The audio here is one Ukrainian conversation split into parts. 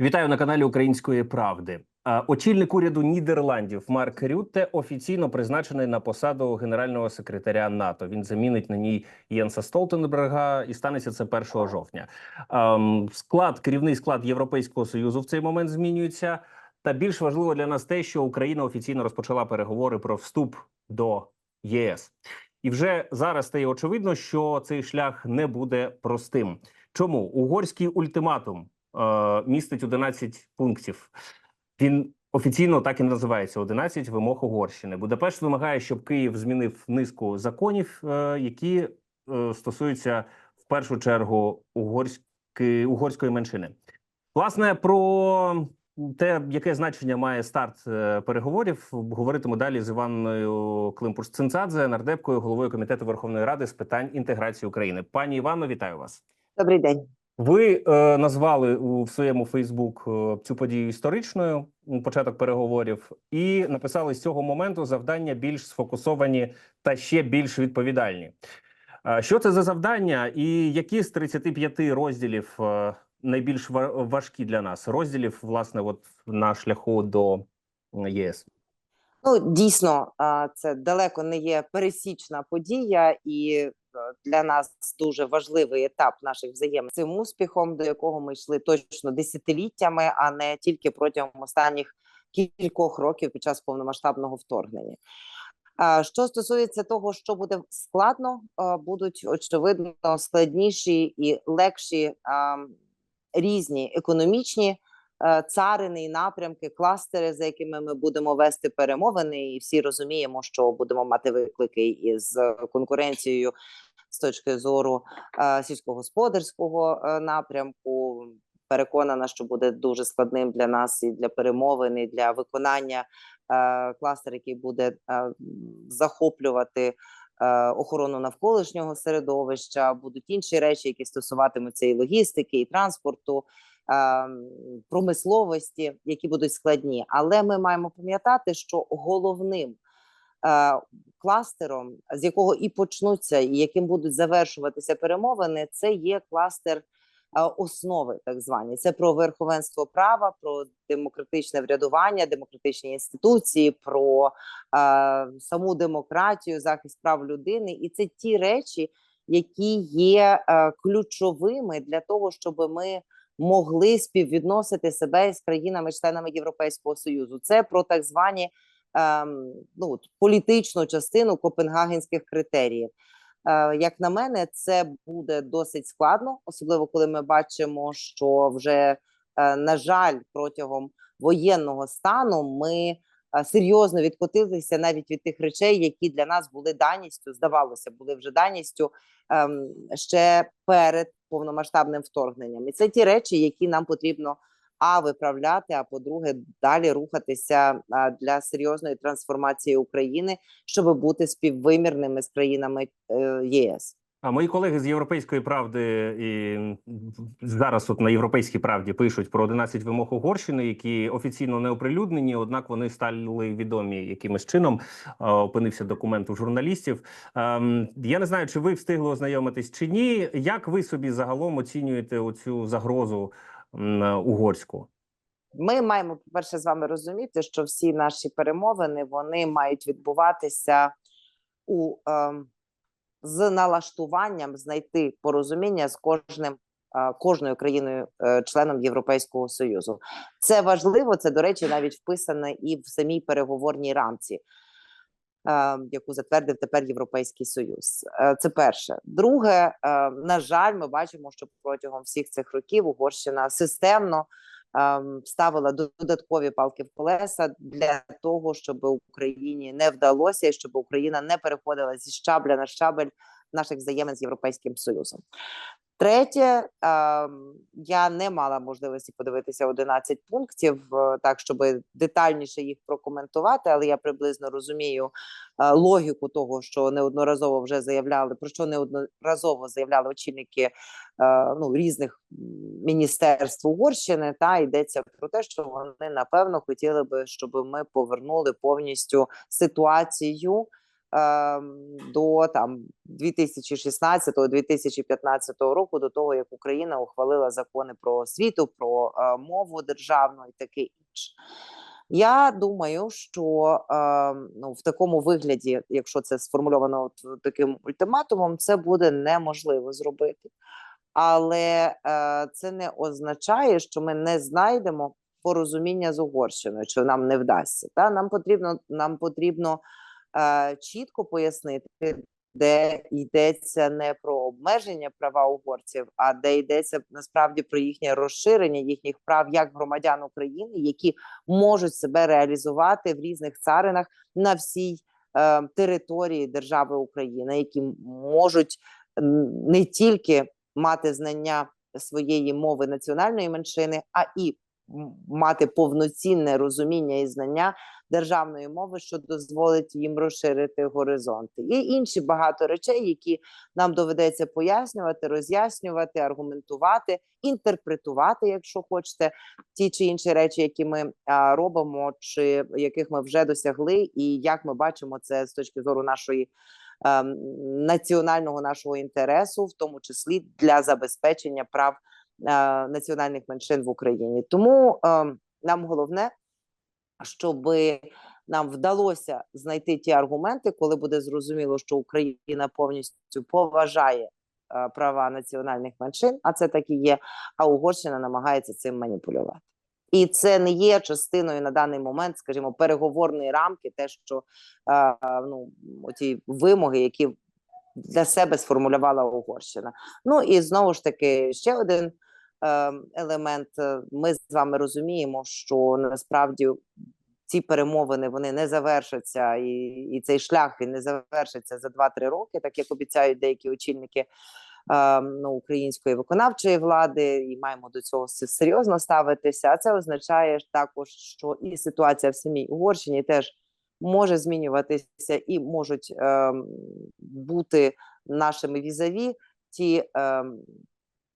Вітаю на каналі Української правди. Очільник уряду Нідерландів Марк Рютте офіційно призначений на посаду генерального секретаря НАТО. Він замінить на ній Єнса Столтенберга, і станеться це 1 жовтня. Склад, керівний склад Європейського союзу в цей момент змінюється. Та більш важливо для нас те, що Україна офіційно розпочала переговори про вступ до ЄС. І вже зараз стає очевидно, що цей шлях не буде простим. Чому угорський ультиматум містить 11 пунктів? Він офіційно так і називається: 11 вимог Угорщини. Будапешт вимагає, щоб Київ змінив низку законів, е, які е, стосуються в першу чергу угорської угорської меншини. Власне про те, яке значення має старт е, переговорів, говоритиму далі з Іванною Климпуш-Цинцадзе, нардепкою, головою комітету Верховної Ради з питань інтеграції України. Пані Івано, вітаю вас. Добрий день. Ви е, назвали у в своєму Фейсбук е, цю подію історичною початок переговорів, і написали з цього моменту завдання більш сфокусовані та ще більш відповідальні. Е, що це за завдання, і які з 35 розділів е, найбільш ва- важкі для нас розділів, власне, от на шляху до ЄС? Ну дійсно, це далеко не є пересічна подія, і е, для нас дуже важливий етап наших взаємин цим успіхом, до якого ми йшли точно десятиліттями, а не тільки протягом останніх кількох років під час повномасштабного вторгнення. Що стосується того, що буде складно, будуть очевидно складніші і легші різні економічні царини і напрямки, кластери, за якими ми будемо вести перемовини, і всі розуміємо, що будемо мати виклики із конкуренцією з точки зору е, сільськогосподарського е, напрямку. Переконана, що буде дуже складним для нас і для перемовин, і для виконання е, кластер, який буде е, захоплювати е, охорону навколишнього середовища. Будуть інші речі, які стосуватимуться і логістики, і транспорту, е, промисловості, які будуть складні. Але ми маємо пам'ятати, що головним е, кластером, з якого і почнуться, і яким будуть завершуватися перемовини, це є кластер. е, Основи так звані це про верховенство права, про демократичне врядування, демократичні інституції, про е, саму демократію, захист прав людини, і це ті речі, які є е, ключовими для того, щоб ми могли співвідносити себе з країнами-членами Європейського союзу. Це про так звані ем, ну, політичну частину копенгагенських критеріїв. Е, як на мене, це буде досить складно, особливо коли ми бачимо, що вже е, на жаль, протягом воєнного стану ми е, серйозно відкотилися навіть від тих речей, які для нас були даністю, здавалося, були вже даністю ем, ще перед повномасштабним вторгненням. І це ті речі, які нам потрібно а виправляти, а по-друге, далі рухатися для серйозної трансформації України, щоб бути співвимірними з країнами е, ЄС. А мої колеги з Європейської правди і зараз от на європейській правді пишуть про 11 вимог Угорщини, які офіційно не оприлюднені однак вони стали відомі якимось чином. Опинився документ у журналістів. Ем, Я не знаю, чи ви встигли ознайомитись чи ні. Як ви собі загалом оцінюєте оцю загрозу угорську? Ми маємо по перше з вами розуміти, що всі наші перемовини вони мають відбуватися у ем, з налаштуванням знайти порозуміння з кожним кожною країною е, членом Європейського союзу. Це важливо. Це до речі, навіть вписане і в самій переговорній рамці. Яку затвердив тепер Європейський Союз, Е, це перше. Друге, е, на жаль, ми бачимо, що протягом всіх цих років Угорщина системно ем, ставила додаткові палки в колеса для того, щоб Україні не вдалося, і щоб Україна не переходила зі щабля на щабель наших взаємин з Європейським Союзом. Третє, ем, я не мала можливості подивитися 11 пунктів, е, так щоб детальніше їх прокоментувати, але я приблизно розумію е, логіку того, що неодноразово вже заявляли, про що неодноразово заявляли очільники е, ну, різних міністерств Угорщини. Та йдеться про те, що вони напевно хотіли би, щоб ми повернули повністю ситуацію до там 2016-2015 року, до того як Україна ухвалила закони про освіту, про е, мову державну і таке інше. Я думаю, що е, ну, в такому вигляді, якщо це сформульовано от таким ультиматумом, це буде неможливо зробити. Але е, це не означає, що ми не знайдемо порозуміння з Угорщиною, що нам не вдасться. Та нам потрібно нам потрібно чітко пояснити, де йдеться не про обмеження права угорців, а де йдеться насправді про їхнє розширення їхніх прав як громадян України, які можуть себе реалізувати в різних царинах на всій е, території держави України, які можуть не тільки мати знання своєї мови національної меншини, а і мати повноцінне розуміння і знання державної мови, що дозволить їм розширити горизонти. Є інші багато речей, які нам доведеться пояснювати, роз'яснювати, аргументувати, інтерпретувати, якщо хочете, ті чи інші речі, які ми а, робимо, чи яких ми вже досягли, і як ми бачимо це з точки зору нашої ем, національного нашого інтересу, в тому числі для забезпечення прав національних меншин в Україні. Тому ем, нам головне, щоб нам вдалося знайти ті аргументи, коли буде зрозуміло, що Україна повністю поважає е, права національних меншин, а це так і є. А Угорщина намагається цим маніпулювати. І це не є частиною на даний момент, скажімо, переговорної рамки, те, що е, ну оті вимоги, які для себе сформулювала Угорщина. Ну і знову ж таки ще один елемент. Е, Ми з вами розуміємо, що насправді ці перемовини вони не завершаться, і, і цей шлях він не завершиться за 2-3 роки, так як обіцяють деякі очільники е, ну, української виконавчої влади, і маємо до цього серйозно ставитися. А це означає також, що і ситуація в самій Угорщині теж може змінюватися, і можуть е, бути нашими візаві ті. Е,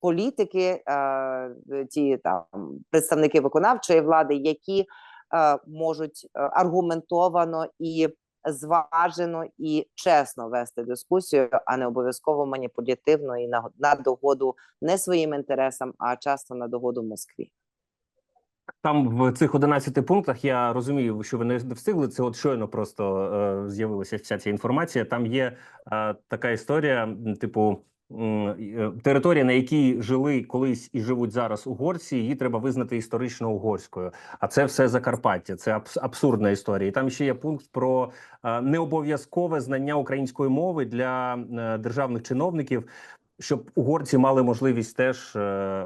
Політики, е, ті там представники виконавчої влади, які е, можуть е, аргументовано і зважено і чесно вести дискусію, а не обов'язково маніпулятивно і на, на догоду не своїм інтересам, а часто на догоду Москві. Там в цих 11 пунктах я розумію, що ви не встигли. Це от щойно просто е, з'явилася вся ця інформація. Там є е, така історія, типу. Е, Територія, на якій жили колись і живуть зараз угорці, її треба визнати історично угорською. А це все Закарпаття. Це абс- абсурдна історія. І там ще є пункт про е, необов'язкове знання української мови для е, державних чиновників, щоб угорці мали можливість теж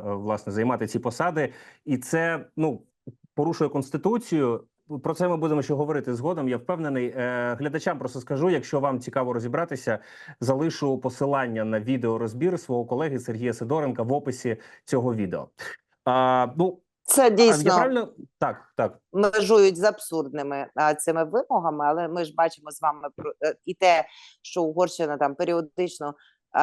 власне займати ці посади. І це ну порушує конституцію. Про це ми будемо ще говорити згодом. Я впевнений. Е, глядачам просто скажу, якщо вам цікаво розібратися, залишу посилання на відеорозбір свого колеги Сергія Сидоренка в описі цього відео. А, ну Це дійсно я правильно так, так. межують з абсурдними а, цими вимогами, але ми ж бачимо з вами про е, і те, що Угорщина там періодично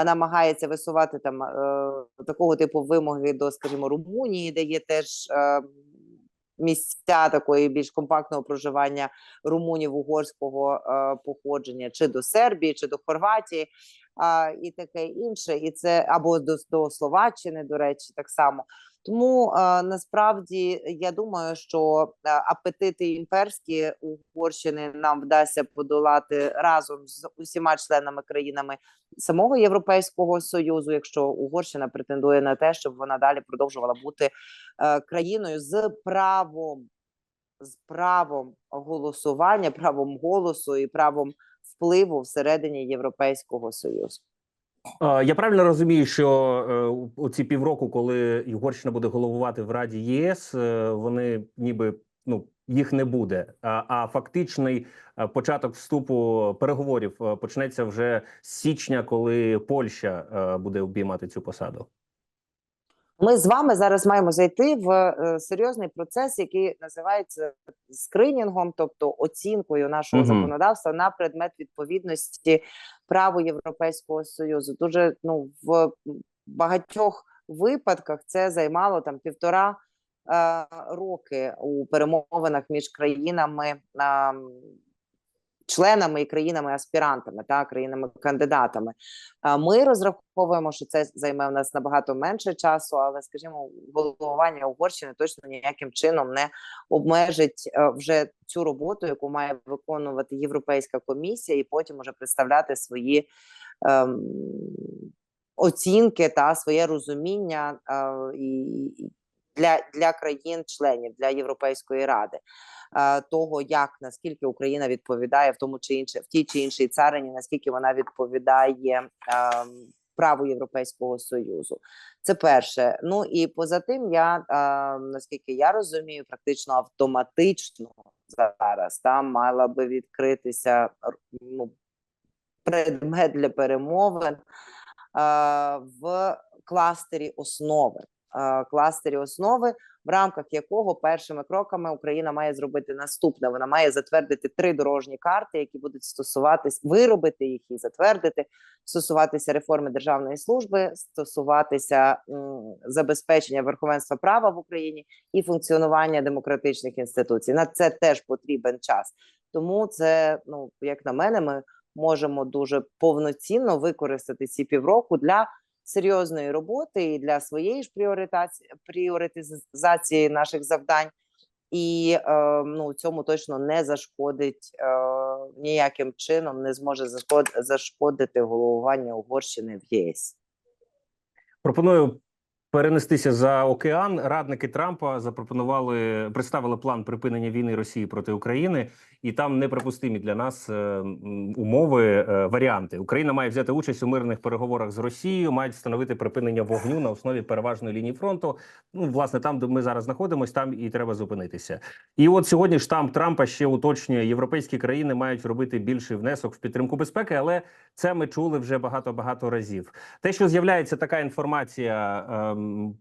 намагається висувати там е, такого типу вимоги до, скажімо, Румунії, де є теж е, місця такої більш компактного проживання румунів угорського е, походження, чи до Сербії, чи до Хорватії, і таке інше, і це або до, до Словаччини, до речі, так само. Тому е, насправді я думаю, що е, апетити імперські Угорщини нам вдасться подолати разом з усіма членами країнами самого Європейського союзу, якщо Угорщина претендує на те, щоб вона далі продовжувала бути е, країною з правом, з правом голосування, правом голосу і правом впливу всередині Європейського союзу. Я правильно розумію, що е, у- ці півроку, коли Угорщина буде головувати в Раді ЄС, е, вони ніби ну їх не буде. А, а фактичний е, початок вступу переговорів почнеться вже з січня, коли Польща буде обіймати цю посаду. Ми з вами зараз маємо зайти в е, серйозний процес, який називається скринінгом, тобто оцінкою нашого Мгм. законодавства на предмет відповідності праву Європейського союзу. Дуже ну в багатьох випадках це займало там півтора е, роки у перемовинах між країнами. Е, членами і країнами-аспірантами та країнами-кандидатами. Ми розраховуємо, що це займе в нас набагато менше часу, але скажімо, головування Угорщини точно ніяким чином не обмежить е, вже цю роботу, яку має виконувати Європейська комісія, і потім уже представляти свої ем, оцінки та своє розуміння е, і для, для країн-членів для Європейської ради. Е, Того, як наскільки Україна відповідає в тому чи інше в тій чи іншій царині, наскільки вона відповідає ем, праву Європейського союзу, це перше. Ну і поза тим, я е, наскільки я розумію, практично автоматично зараз там мала би відкритися ну, предмет для перемовин е, в кластері основи. Е, Кластері основи, в рамках якого першими кроками Україна має зробити наступне. Вона має затвердити три дорожні карти, які будуть стосуватись, виробити їх і затвердити, стосуватися реформи державної служби, стосуватися м, забезпечення верховенства права в Україні і функціонування демократичних інституцій. На це теж потрібен час. Тому це, ну як на мене, ми можемо дуже повноцінно використати ці півроку для серйозної роботи і для своєї ж пріоритизації наших завдань, і е, ну цьому точно не зашкодить е, ніяким чином, не зможе зашкодити головування Угорщини в ЄС. Пропоную перенестися за океан. Радники Трампа запропонували представили план припинення війни Росії проти України, і там неприпустимі для нас е, умови е, варіанти. Україна має взяти участь у мирних переговорах з Росією, мають встановити припинення вогню на основі переважної лінії фронту. Ну, власне, там, де ми зараз знаходимося, там і треба зупинитися. І от сьогодні штамп Трампа ще уточнює, європейські країни мають робити більший внесок в підтримку безпеки, але це ми чули вже багато багато разів. Те, що з'являється така інформація, ем,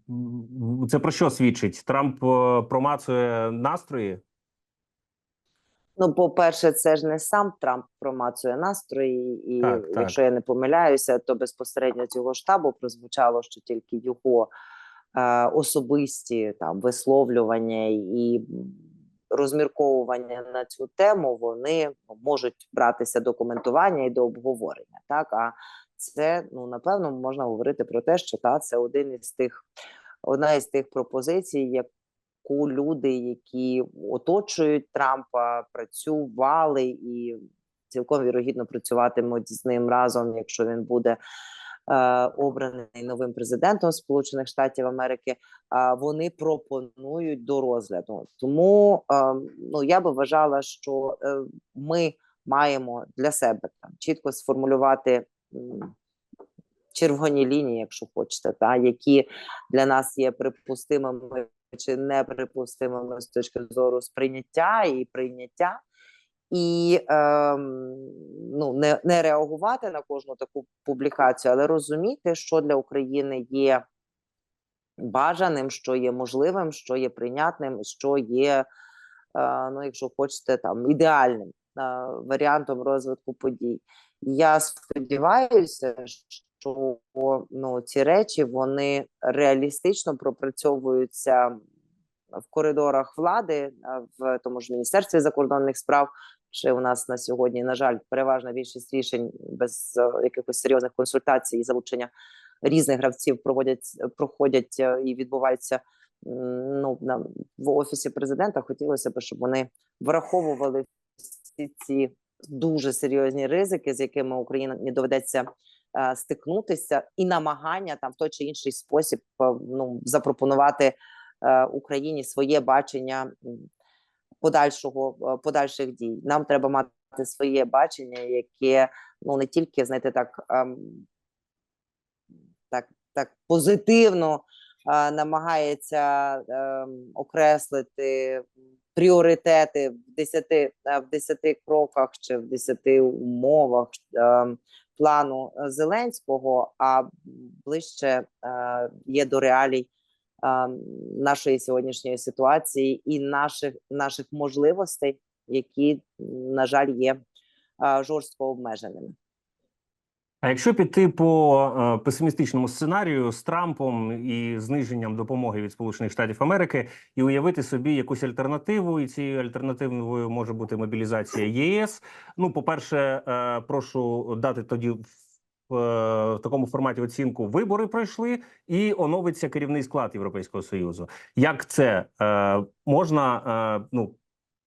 це про що свідчить? Трамп е, промацує настрої. Ну, по-перше, це ж не сам Трамп промацує настрої, і Так, так. якщо я не помиляюся, то безпосередньо цього штабу прозвучало, що тільки його е, особисті там висловлювання і розмірковування на цю тему вони можуть братися до коментування і до обговорення. Так, а це ну напевно можна говорити про те, що та це один із тих, одна із тих пропозицій, яку люди, які оточують Трампа, працювали і цілком вірогідно працюватимуть з ним разом, якщо він буде е, обраний новим президентом Сполучених Штатів Америки. А вони пропонують до розгляду. Тому е, ну я би вважала, що е, ми маємо для себе там чітко сформулювати. Червоні лінії, якщо хочете, та які для нас є припустимими чи неприпустимими з точки зору сприйняття і прийняття, і ем, ну, не, не реагувати на кожну таку публікацію, але розуміти, що для України є бажаним, що є можливим, що є прийнятним, що є, е, ну, якщо хочете, там ідеальним е, варіантом розвитку подій. Я сподіваюся, що ну, ці речі вони реалістично пропрацьовуються в коридорах влади, в тому ж міністерстві закордонних справ. Чи у нас на сьогодні, на жаль, переважна більшість рішень без е, якихось серйозних консультацій і залучення різних гравців проводять проходять е, і відбуваються ну на в офісі президента. Хотілося б, щоб вони враховували всі ці дуже серйозні ризики, з якими Україні доведеться е, стикнутися, і намагання там в той чи інший спосіб е, ну запропонувати е, Україні своє бачення подальшого е, подальших дій. Нам треба мати своє бачення, яке ну не тільки знаєте, так ем, так, так позитивно е, намагається ем, окреслити пріоритети в десяти е, в десяти кроках чи в десяти умовах ем, плану е, Зеленського, а ближче е, є до реалій е, нашої сьогоднішньої ситуації і наших наших можливостей, які, на жаль, є жорстко обмеженими. А якщо піти по е, песимістичному сценарію з Трампом і зниженням допомоги від Сполучених Штатів Америки, і уявити собі якусь альтернативу, і цією альтернативою може бути мобілізація ЄС. Ну, по-перше, е, прошу дати тоді в, е, такому форматі оцінку. Вибори пройшли, і оновиться керівний склад Європейського союзу. Як це можна? Ну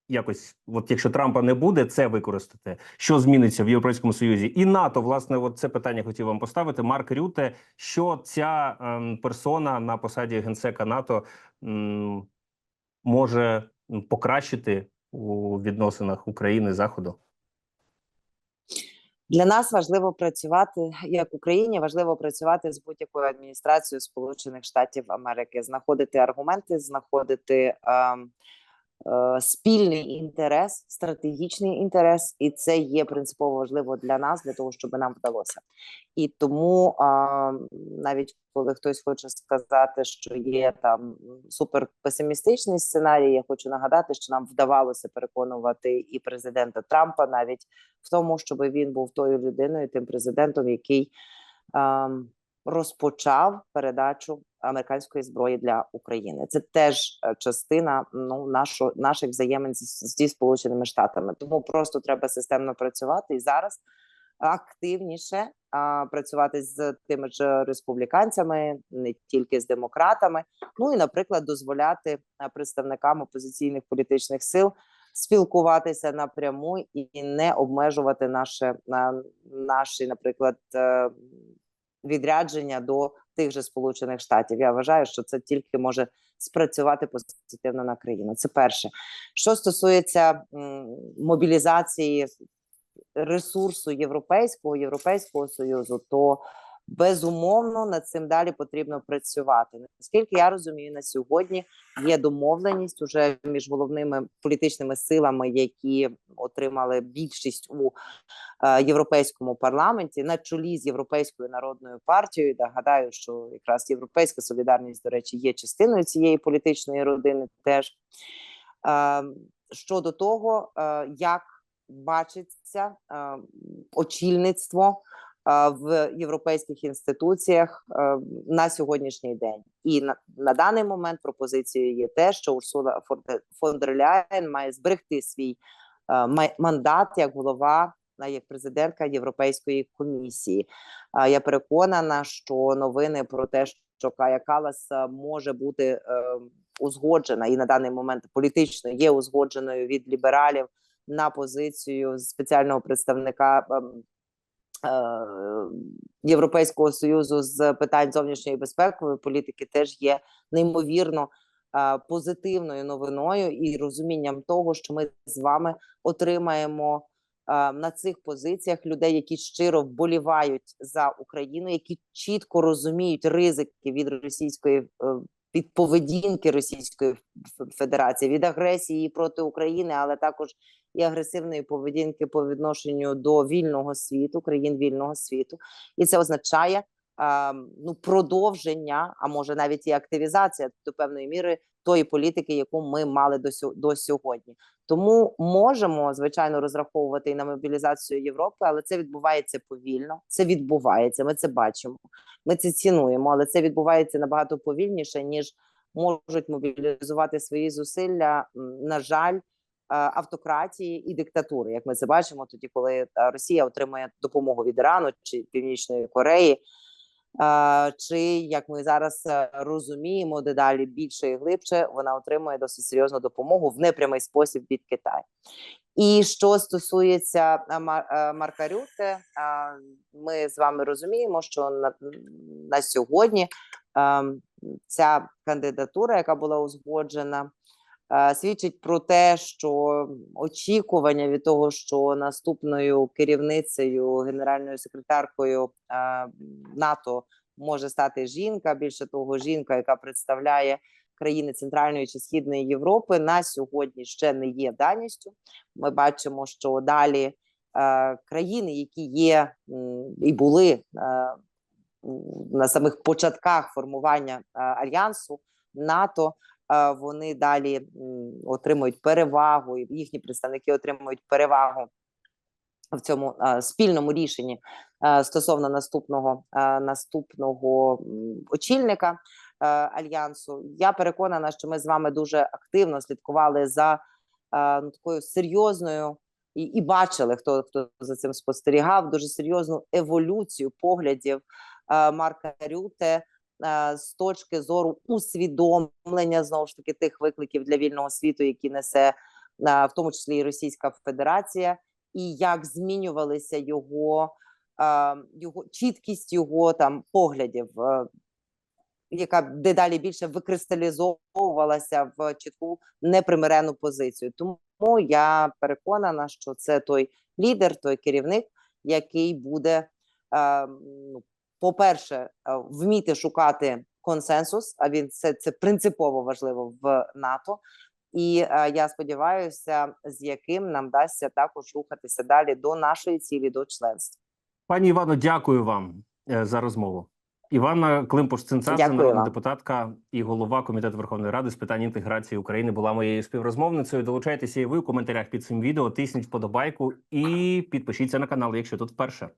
якось, от якщо Трампа не буде, це використати. Що зміниться в Європейському Союзі і НАТО? Власне, от це питання хотів вам поставити. Марк Рюте, що ця ем, персона на посаді генсека НАТО м, може покращити у відносинах України Заходу? Для нас важливо працювати як Україні, важливо працювати з будь-якою адміністрацією Сполучених Штатів Америки, знаходити аргументи, знаходити ем, е, спільний інтерес, стратегічний інтерес, і це є принципово важливо для нас, для того, щоб нам вдалося. І тому навіть коли хтось хоче сказати, що є там супер песимістичний сценарій, я хочу нагадати, що нам вдавалося переконувати і президента Трампа навіть в тому, щоб він був тою людиною, тим президентом, який ем, розпочав передачу американської зброї для України. Це теж е, частина ну нашо, наших взаємин зі, сполученими штатами. Тому просто треба системно працювати і зараз активніше а, працювати з тими ж республіканцями, не тільки з демократами. Ну і, наприклад, дозволяти представникам опозиційних політичних сил спілкуватися напряму і не обмежувати наше на наші, наприклад, е, відрядження до тих же сполучених штатів. Я вважаю, що це тільки може спрацювати позитивно на країну. Це перше, що стосується мобілізації ресурсу європейського європейського союзу, то безумовно над цим далі потрібно працювати. Наскільки я розумію, на сьогодні є домовленість уже між головними політичними силами, які отримали більшість у е, європейському парламенті, на чолі з європейською народною партією. Нагадаю, що якраз європейська солідарність, до речі, є частиною цієї політичної родини. Теж е, щодо того, е, як бачиться очільництво в європейських інституціях на сьогоднішній день, і на, на даний момент пропозицією є те, що Урсула фон дер Ляєн має зберегти свій мандат як голова. Як президентка Європейської комісії, я переконана, що новини про те, що Кая Калас може бути е, узгоджена і на даний момент політично є узгодженою від лібералів на позицію спеціального представника ем, Європейського союзу з питань зовнішньої безпекової політики, теж є неймовірно е, позитивною новиною і розумінням того, що ми з вами отримаємо. е, На цих позиціях людей, які щиро вболівають за Україну, які чітко розуміють ризики від російської е, від поведінки Російської Федерації, від агресії проти України, але також і агресивної поведінки по відношенню до вільного світу, країн вільного світу, і це означає а, ну продовження, а може навіть і активізація до певної міри тої політики, яку ми мали до сьо- до сьогодні. Тому можемо звичайно розраховувати і на мобілізацію Європи, але це відбувається повільно. Це відбувається. Ми це бачимо. Ми це цінуємо, але це відбувається набагато повільніше ніж можуть мобілізувати свої зусилля. На жаль, е, автократії і диктатури, як ми це бачимо, тоді, коли е, Росія отримує допомогу від Ірану чи Північної Кореї. е, Чи як ми зараз е, розуміємо, дедалі більше і глибше вона отримує досить серйозну допомогу в непрямий спосіб від Китаю. І що стосується е, е, Марка Рюте, ми з вами розуміємо, що на, на сьогодні ем, ця кандидатура, яка була узгоджена, е, свідчить про те, що очікування від того, що наступною керівницею, генеральною секретаркою е, НАТО може стати жінка. Більше того, жінка, яка представляє країни Центральної чи Східної Європи, на сьогодні ще не є даністю. Ми бачимо, що далі е, країни, які є і були е, на самих початках формування е, альянсу НАТО, е, вони далі отримують перевагу, і їхні представники отримують перевагу в цьому спільному рішенні стосовно наступного наступного очільника альянсу. Я переконана, що ми з вами дуже активно слідкували за ну, такою серйозною і, і бачили, хто хто за цим спостерігав, дуже серйозну еволюцію поглядів а, Марка Рюте з точки зору усвідомлення знову ж таки тих викликів для вільного світу, які несе в тому числі і Російська Федерація, і як змінювалися його, його чіткість його там поглядів, е, яка дедалі більше викристалізовувалася в чітку непримирену позицію. Тому я переконана, що це той лідер, той керівник, який буде, е, ну, по-перше, е, вміти шукати консенсус. А він це, це принципово важливо в НАТО. І е, я сподіваюся, з яким нам вдасться також рухатися далі до нашої цілі, до членства. Пані Івано, дякую вам е, за розмову. Івана Климпуш-Цинцадзе, народна депутатка і голова комітету Верховної Ради з питань інтеграції України, була моєю співрозмовницею. Долучайтеся і ви у коментарях під цим відео, тисніть вподобайку і підпишіться на канал, якщо тут вперше.